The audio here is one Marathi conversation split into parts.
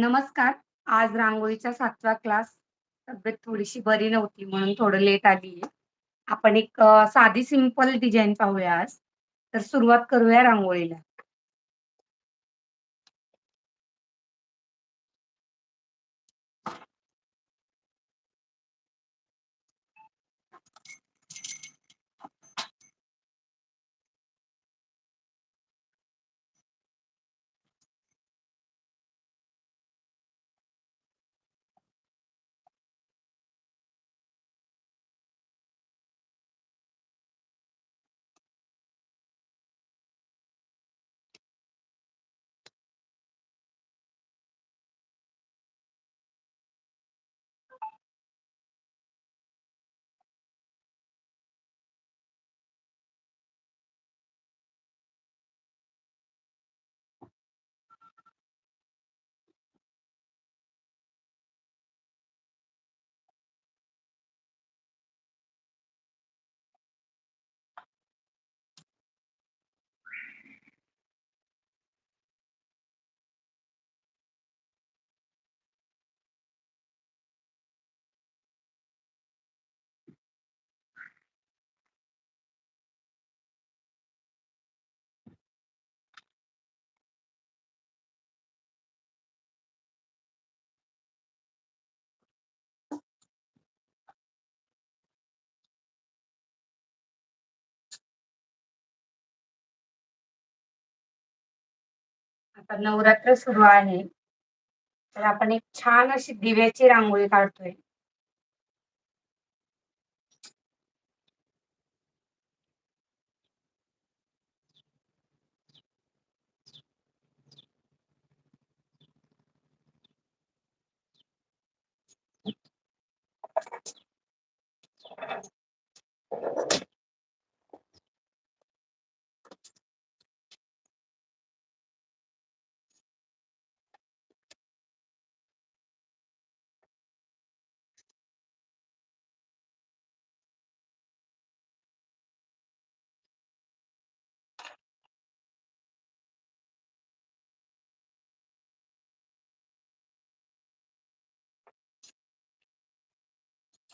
नमस्कार. आज रांगोळीचा सातवा क्लास. तब्येत थोडीशी बरी नव्हती म्हणून थोडं लेट आली आपण एक साधी सिंपल डिझाईन पाहूया आज. तर सुरुवात करूया रांगोळीला. आता नवरात्र सुरू आहे. तर आपण एक छान अशी दिव्याची रांगोळी काढतोय.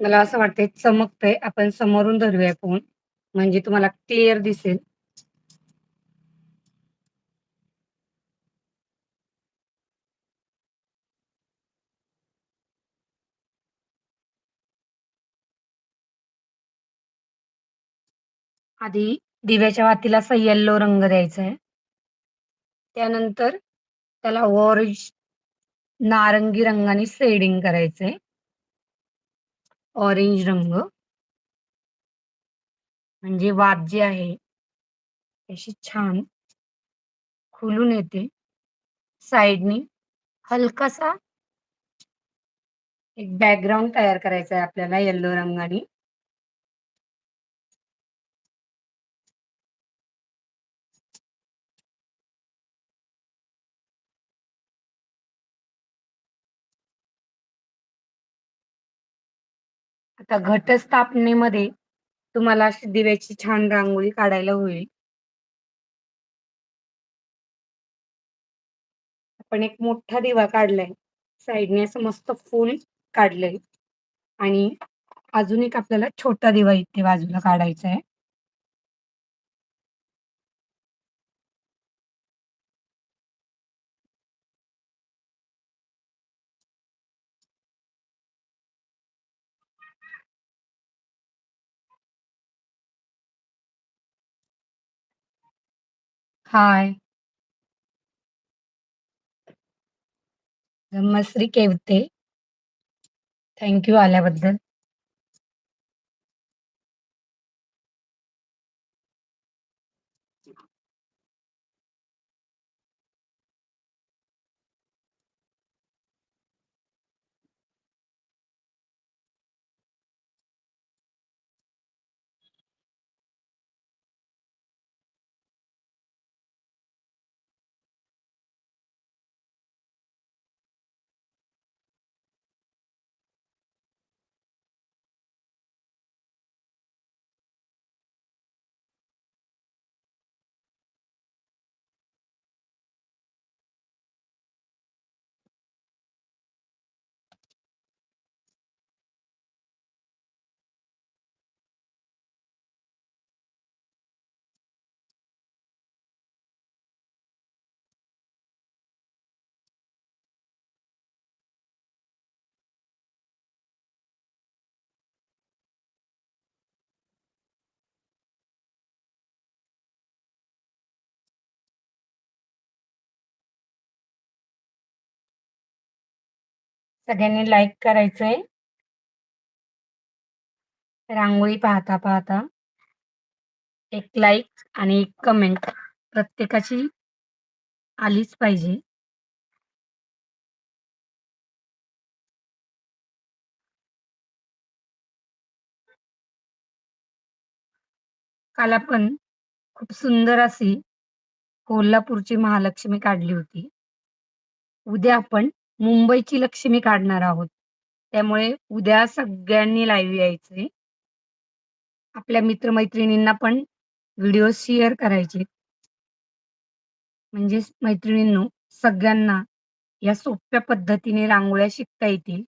मला असं वाटतंय चमकतंय. आपण समोरून धरूया फोन. म्हणजे तुम्हाला क्लिअर दिसेल. आधी दिव्याच्या वातीला असा येल्लो रंग द्यायचा आहे. त्यानंतर त्याला ऑरेंज नारंगी रंगाने शेडिंग करायचंय. ऑरेंज रंग. म्हणजे वात जी आहे अशी छान खुलून येते. साईडनी हलकासा एक बॅकग्राऊंड तयार करायचा आहे आपल्याला येल्लो रंगाने. आता घटस्थापनेमध्ये तुम्हाला अशी दिव्याची छान रांगोळी काढायला होईल. आपण एक मोठा दिवा काढलाय. साईडने असं मस्त फूल काढलंय आणि अजून एक आपल्याला छोटा दिवा इथे बाजूला काढायचा आहे. हाय. ब्रह्मश्री केवते. थँक यू आल्याबद्दल. सगळ्यांनी लाईक करायचंय. रांगोळी पाहता, पाहता एक लाईक आणि एक कमेंट प्रत्येकाची आलीच पाहिजे. काल आपण खूप सुंदर अशी कोल्हापूरची महालक्ष्मी काढली होती. उद्या आपण मुंबईची लक्ष्मी काढणार आहोत. त्यामुळे उद्या सगळ्यांनी लाईव्ह यायचंय. आपल्या मित्र-मैत्रिणींना पण व्हिडिओ शेअर करायचे. म्हणजे मैत्रिणींनो, सगळ्यांना या सोप्या पद्धतीने रांगोळ्या शिकता येतील.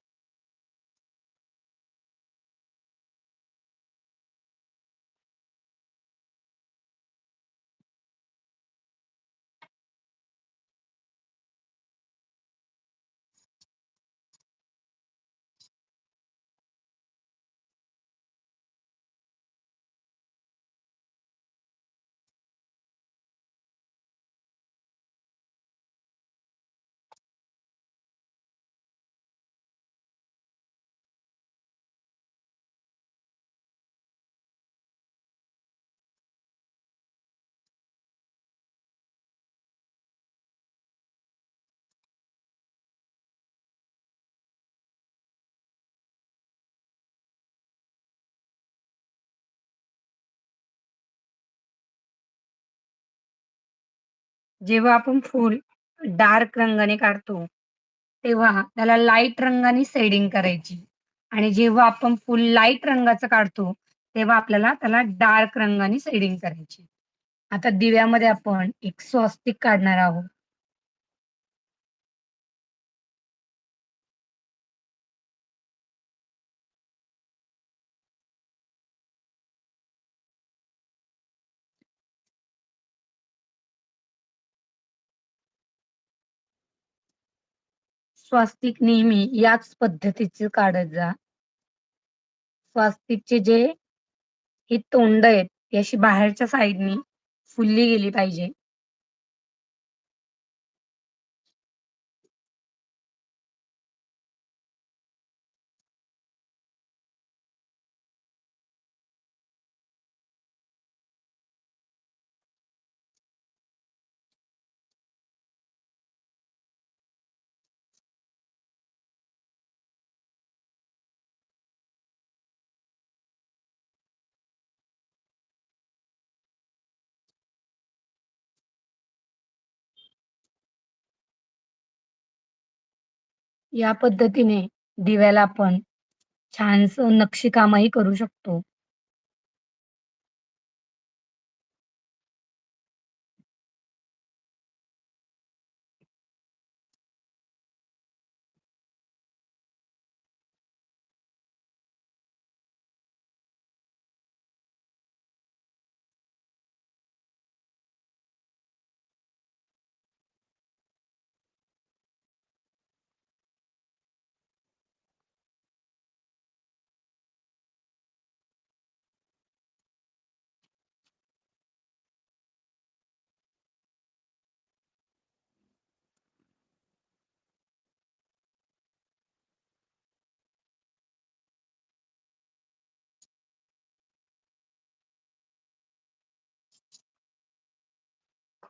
जेव्हा आपण फूल डार्क रंगाने काढतो, तेव्हा त्याला लाइट रंगाने शेडिंग करायची आणि जेव्हा आपण फूल लाइट रंगाचं काढतो, तेव्हा आपल्याला त्याला डार्क रंगाने शेडिंग करायची. आता दिव्यामध्ये आपण एक स्वस्तिक काढणार आहोत. स्वास्तिक नेहमी याच पद्धतीचे काढत जा. स्वास्तिकचे जे ही तोंड आहेत, ती अशी बाहेरच्या साइडनी फुलली गेली पाहिजे. या पद्धतीने दिव्याला आपण छानसं नक्षीकामही करू शकतो.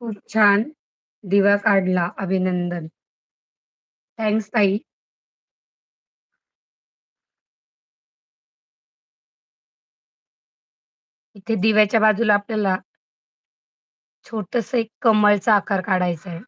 खूप छान दिवा काढला. अभिनंदन. थँक्स ताई. इथे दिव्याच्या बाजूला आपल्याला छोटस एक कमळचा आकार काढायचा आहे.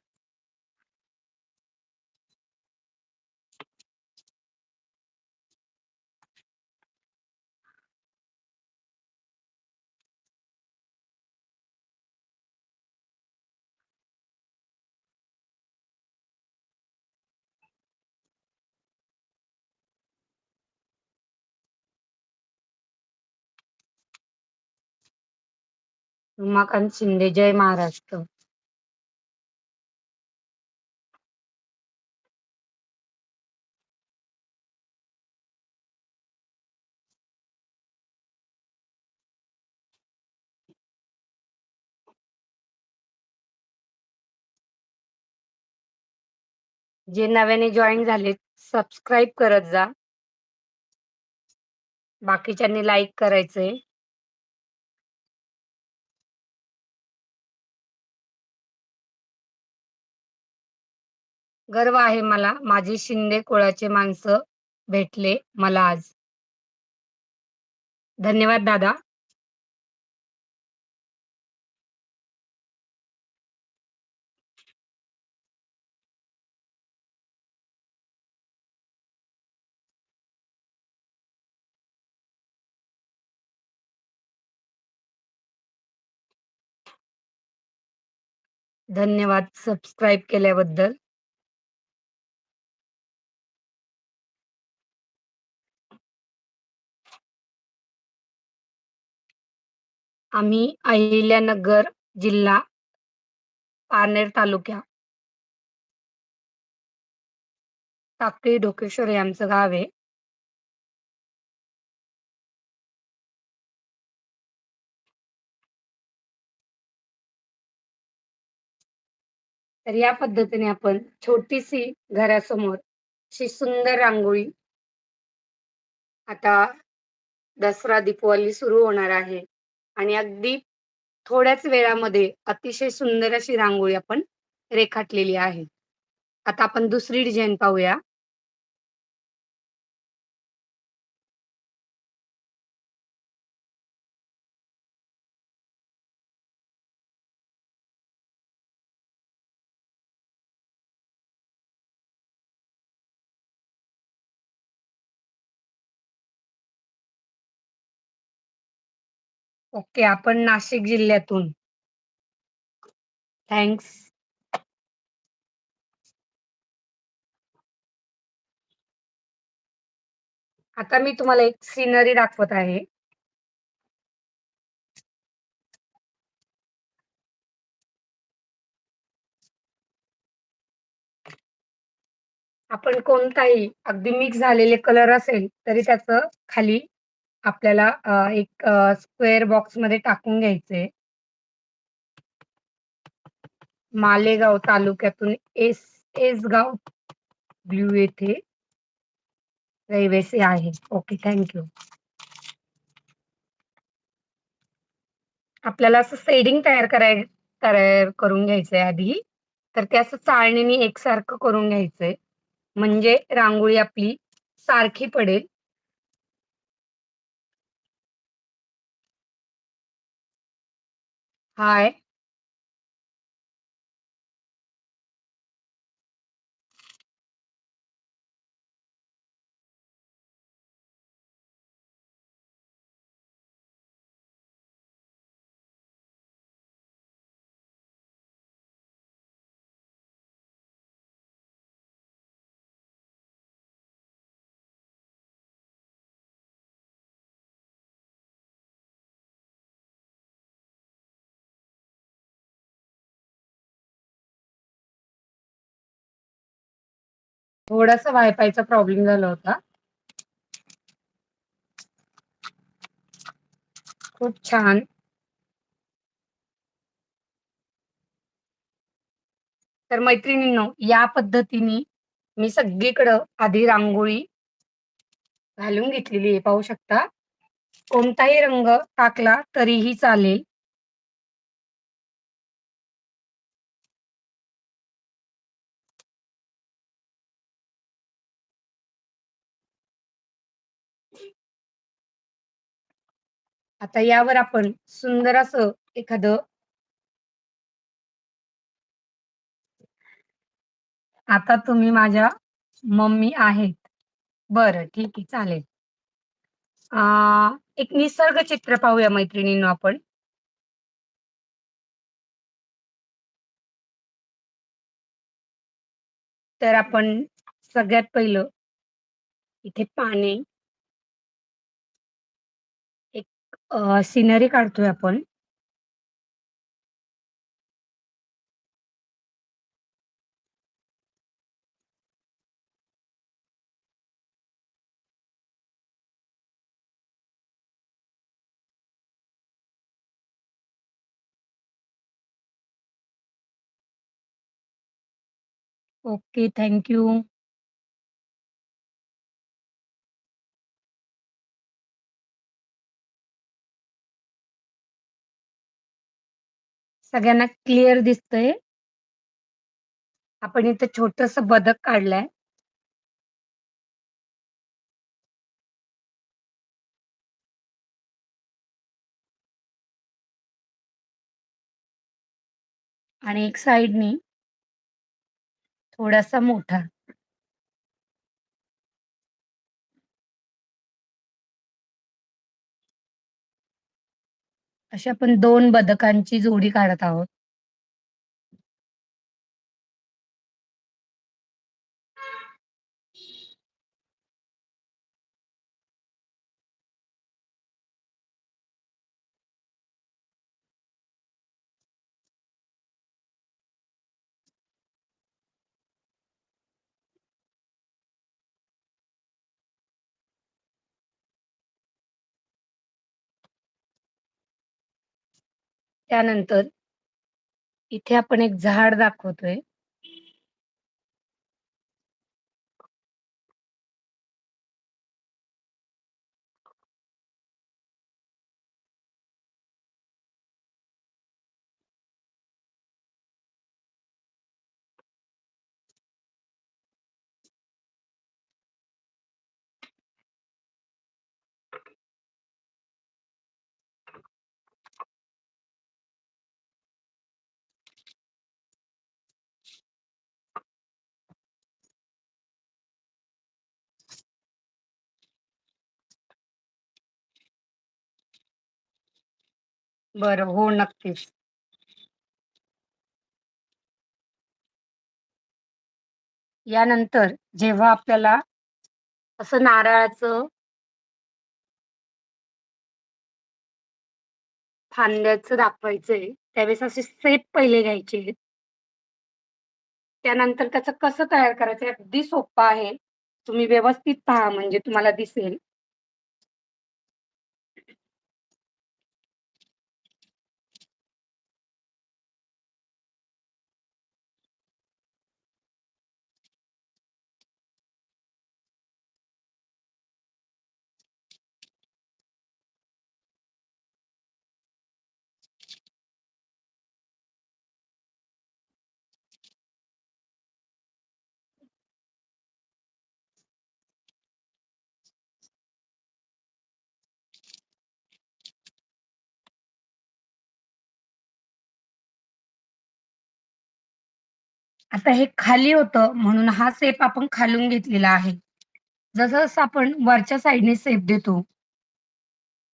उमाकांत शिंदे, जय महाराष्ट्र. जे नव्याने जॉईन झाले सबस्क्राईब करत जा. बाकीच्यांनी लाईक करायचंय. गर्व आहे मला, माझे शिंदे कुळाचे माणसं भेटले मला आज. धन्यवाद दादा. धन्यवाद सबस्क्राईब केल्याबद्दल. आम्ही अहिल्यानगर जिल्हा पारनेर तालुक्या टाकळी ढोकेश्वर हे आमचं गाव आहे. तर या पद्धतीने आपण छोटीशी घरासमोर अशी सुंदर रांगोळी आता दसरा, दीपावली सुरू होणार आहे आणि अगदी थोड्याच वेळामध्ये अतिशय सुंदर अशी रांगोळी आपण रेखाटलेली आहे. आता आपण दुसरी डिझाईन पाहूया. ओके. आपण नाशिक जिल्ह्यातून. थँक्स. आता मी तुम्हाला एक सीनरी दाखवत आहे. आपण कोणताही अगदी मिक्स झालेले कलर असेल, तरी त्याचं खाली आपल्याला अ, एक अ, स्क्वेअर बॉक्समध्ये टाकून घ्यायचंय. मालेगाव तालुक्यातून एस एसगाव ब्लू येथे रहिवासी आहे. Okay, thank you. आपल्याला असं शेडिंग तयार कराय तयार करून घ्यायचंय आधी. तर ते असं चाळणीने एकसारखं करून घ्यायचंय. म्हणजे रांगोळी आपली सारखी पडेल. हाय. थोडासा वायफायचा प्रॉब्लेम झाला होता. खूप छान. तर मैत्रिणींनो, या पद्धतीने मी सगळीकडं आधी रांगोळी घालून घेतलेली आहे. पाहू शकता. कोणताही रंग टाकला तरीही चालेल. आता यावर आपण सुंदर असं एखादं आता तुम्ही माझ्या मम्मी आहेत. बरं ठीक आहे चालेल. अ, एक निसर्ग चित्र पाहूया मैत्रिणींनो आपण. तर आपण सगळ्यात पहिलं इथे पाणी एक अ, सिनरी काढतोय आपण. Okay, thank you. सगळ्यांना क्लिअर दिसतंय? आपण इथं छोटस बदक काढलंय. आणि एक साइडनी थोडासा मोठा. अशी आपण 2 बदकांची जोडी काढत आहोत. त्यानंतर इथे आपण एक झाड दाखवतोय. बरं. हो, नक्कीच. यानंतर जेव्हा आपल्याला असं नारळाचं फांद्याचं दाखवायचंय, त्यावेळेस असे शेप पहिले घ्यायचे. त्यानंतर त्याचं कसं तयार करायचं हे अगदी सोपं आहे. तुम्ही व्यवस्थित पहा म्हणजे तुम्हाला दिसेल. आता हे खाली होतं म्हणून हा सेप आपण खालून घेतलेला आहे. जसं-जसं आपण वरच्या साईडने सेप देतो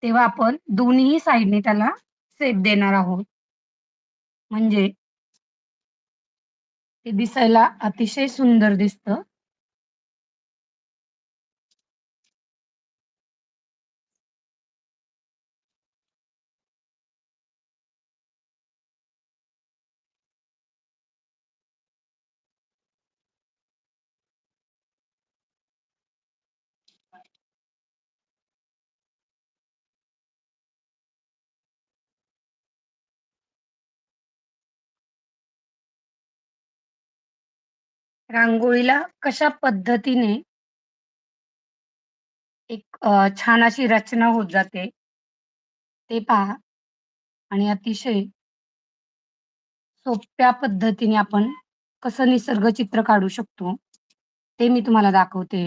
तेव्हा आपण दोन्ही साइडने त्याला सेप देणार आहोत. म्हणजे ते दिसायला अतिशय सुंदर दिसतं. रांगोळीला कशा पद्धतीने एक छान अशी रचना होत जाते, ते पहा आणि अतिशय सोप्या पद्धतीने आपण कसं निसर्ग चित्र काढू शकतो, ते मी तुम्हाला दाखवते.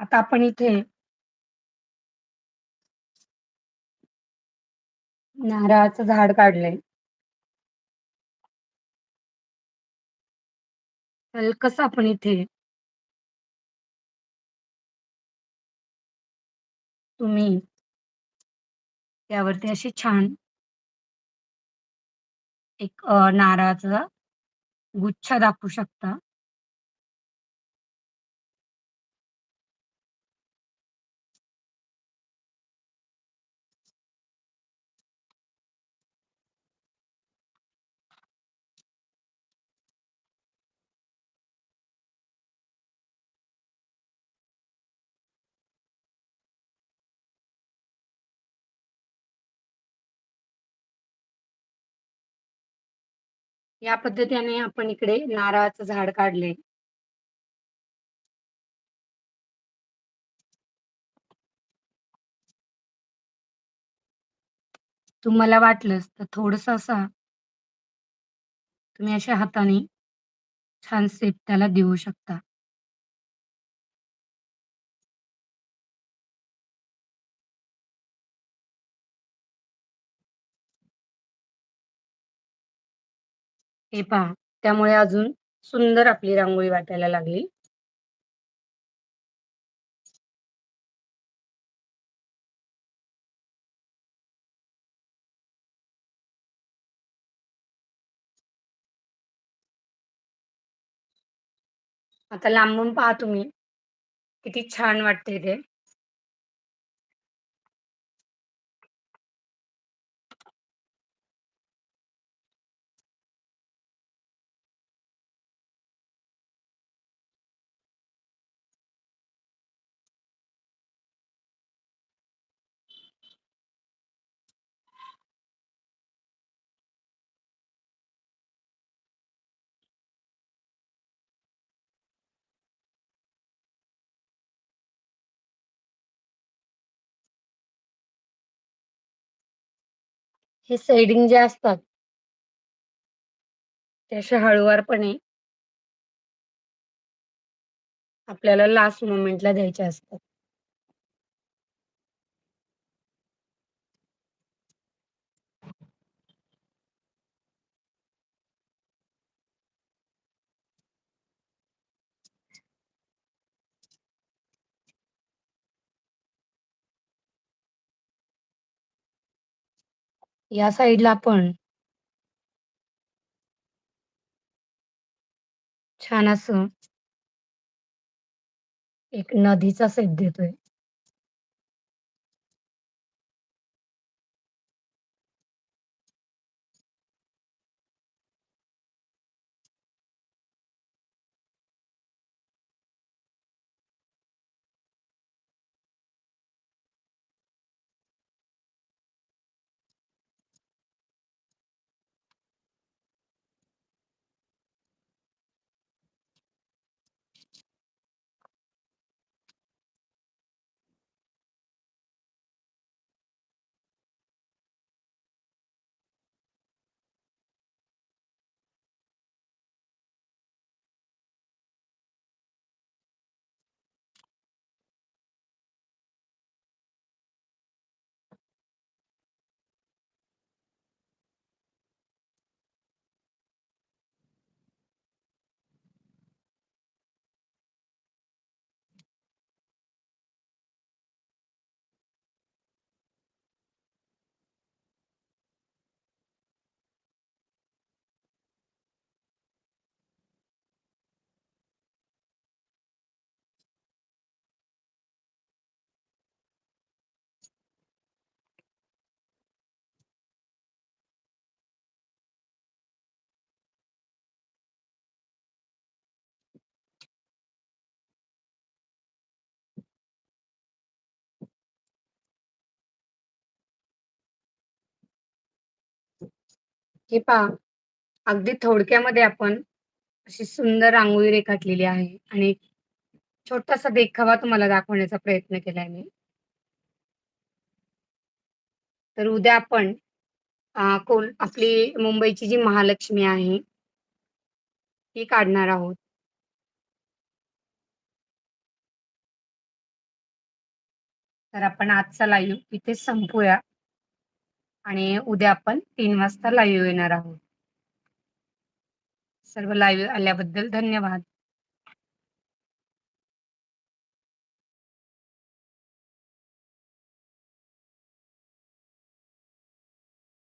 आता आपण इथे नारळाचं झाड काढलंय. कसं आपण इथे तुम्ही त्यावरती अशी छान एक नारळाचा गुच्छ दाखवू शकता. या पद्धतीने आपण इकडे नारळाचं झाड काढले तुम्हाला वाटलंच तर थोडस असा तुम्ही अशा हाताने छान सेप त्याला देऊ शकता. हे पहा, त्यामुळे अजून सुंदर आपली रांगोळी वाटायला लागली. आता लांबून पहा तुम्ही, किती छान वाटते ते. हे सेडिंग जे असतात ते असे हळुवारपणे आपल्याला लास्ट मोमेंटला द्यायचे असतात. या साईडला आपण छान असं एक नदीचा सेट देतोय. हे पहा, अगदी थोडक्यामध्ये आपण अशी सुंदर रांगोळी रेखाटलेली आहे आणि छोटासा देखावा तुम्हाला दाखवण्याचा प्रयत्न केलाय मी. तर उद्या आपण कोण आपली मुंबईची जी महालक्ष्मी आहे ती काढणार आहोत. तर आपण आजचा लाईव्ह इथे संपूया आणि उद्या आपण तीन वाजता लाईव्ह येणार आहोत. सर्व लाईव्ह आल्याबद्दल धन्यवाद.